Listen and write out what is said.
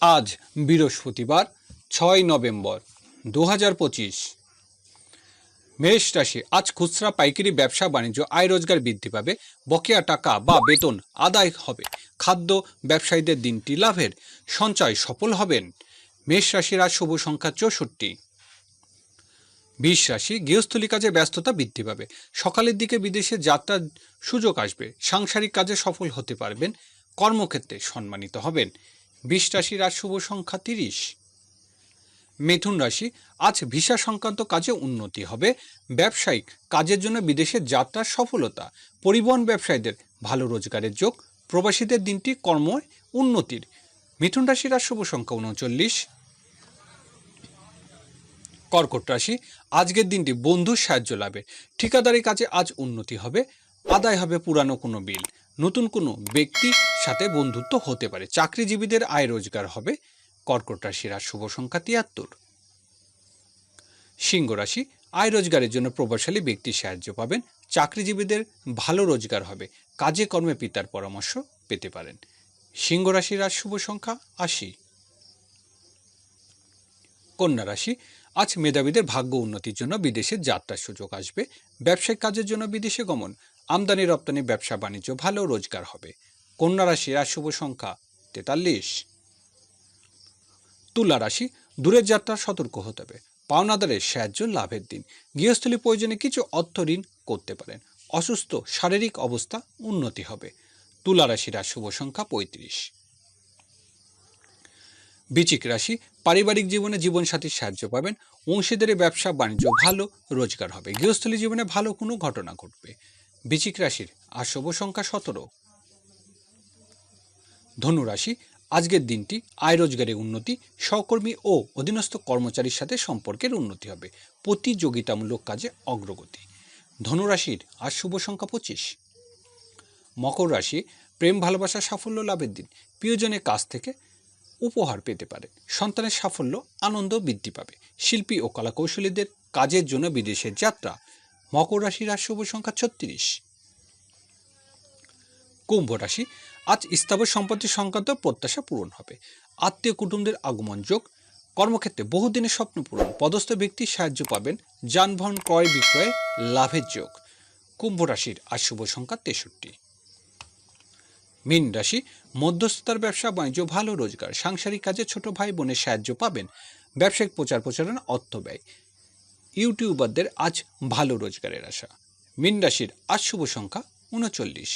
আজ বৃহস্পতিবার, ছয় নভেম্বর দু হাজার পঁচিশ। মেষ রাশি, আজ খুচরা পাইকারি ব্যবসা বাণিজ্য আয় রোজগার বৃদ্ধি পাবে, বকেয়া টাকা বা বেতন আদায় হবে, খাদ্য ব্যবসায়ীদের দিনটি লাভের সঞ্চয় সফল হবেন। মেষ রাশির আজ শুভ সংখ্যা চৌষট্টি। বিশ রাশি, গৃহস্থলী কাজে ব্যস্ততা বৃদ্ধি পাবে, সকালের দিকে বিদেশে যাত্রার সুযোগ আসবে, সাংসারিক কাজে সফল হতে পারবেন, কর্মক্ষেত্রে সম্মানিত হবেন। বিশ রাশির আজ শুভ সংখ্যা তিরিশ। মিথুন রাশি, আজ ভিসা সংক্রান্ত কাজে উন্নতি হবে। ব্যবসায়িক কাজের জন্য বিদেশে যাত্রার সফলতা, পরিবহন ব্যবসায়ীদের ভালো রোজগারের যোগ, প্রবাসীদের দিনটি কর্ম উন্নতির। মিথুন রাশির আজ শুভ সংখ্যা উনচল্লিশ। কর্কট রাশি, আজকের দিনটি বন্ধুর সাহায্য লাভে। ঠিকাদারি কাজে আজ উন্নতি হবে, আদায় হবে পুরানো কোনো বিল। নতুন কোনো ব্যক্তির সাথে বন্ধুত্ব হতে পারে। চাকরিজীবীদের আয় রোজগার হবে। কর্কট রাশির আর শুভ সংখ্যা তিয়াত্তর। সিংহ রাশি, আয় রোজগারের জন্য প্রভাবশালী ব্যক্তির সাহায্য পাবেন। চাকরিজীবীদের ভালো রোজগার হবে। কাজে কর্মে পিতার পরামর্শ পেতে পারেন। সিংহ রাশির আর শুভ সংখ্যা আশি। কন্যা রাশি, আজ মেধাবীদের ভাগ্য উন্নতির জন্য বিদেশে যাত্রার সুযোগ আসবে। ব্যবসায়িক কাজের জন্য বিদেশে গমন। আমদানি রপ্তানি, ব্যবসা বাণিজ্য, ভালো রোজগার হবে। কন্যা রাশির আজ শুভ সংখ্যা তেতাল্লিশ। তুলা রাশি, দূরের যাত্রা সতর্ক হতে হবে। পাওনাদারের সাহায্য, লাভের দিন। গৃহস্থলী প্রয়োজনে কিছু অর্থ ঋণ করতে পারেন। অসুস্থ, শারীরিক অবস্থা উন্নতি হবে। তুলা রাশির আজ শুভ সংখ্যা পঁয়ত্রিশ। বিচিক রাশি, পারিবারিক জীবনে জীবনসাথীর সাহায্য পাবেন। অংশীদারি, ব্যবসা, বাণিজ্য, ভালো রোজগার হবে। গৃহস্থলী জীবনে ভালো কোনো ঘটনা ঘটবে। বিচিক রাশির আর শুভ সংখ্যা সতেরো। ধনুরাশি আজকের দিনটি আয় রোজগারে উন্নতি, সহকর্মী ও অধীনস্থ কর্মচারীর সাথে সম্পর্কের উন্নতি হবে, প্রতিযোগিতামূলক কাজে অগ্রগতি। ধনুরাশির আজ শুভ সংখ্যা পঁচিশ। মকর রাশি, প্রেম, ভালোবাসা, সাফল্য লাভের দিন, প্রিয়জনের কাছ থেকে উপহার পেতে পারে, সন্তানের সাফল্য, আনন্দ বৃদ্ধি পাবে, শিল্পী ও কলাকৌশলীদের কাজের জন্য বিদেশের যাত্রা মকর রাশির আজ শুভ সংখ্যা ছত্রিশ। কুম্ভ রাশি, আজ স্থাবর সম্পত্তি সংক্রান্ত প্রত্যাশা পূরণ হবে। আত্মীয় কুটুমদের আগমন যোগ। কর্মক্ষেত্রে বহুদিনের স্বপ্ন পূরণ। পদস্থ ব্যক্তির সাহায্য পাবেন। যানবাহন ক্রয় বিক্রয়ে লাভের যোগ। কুম্ভ রাশির আজ শুভ সংখ্যা তেষট্টি। মীন রাশি, মধ্যস্থতার ব্যবসা, বাণিজ্য, ভালো রোজগার, সাংসারিক কাজে ছোট ভাই বোনের সাহায্য পাবেন। ব্যবসায়িক প্রচার প্রচারণা অর্থ ব্যয়। ইউটিউবারদের আজ ভালো রোজগারের আশা। মীন রাশির আজ শুভ সংখ্যা উনচল্লিশ।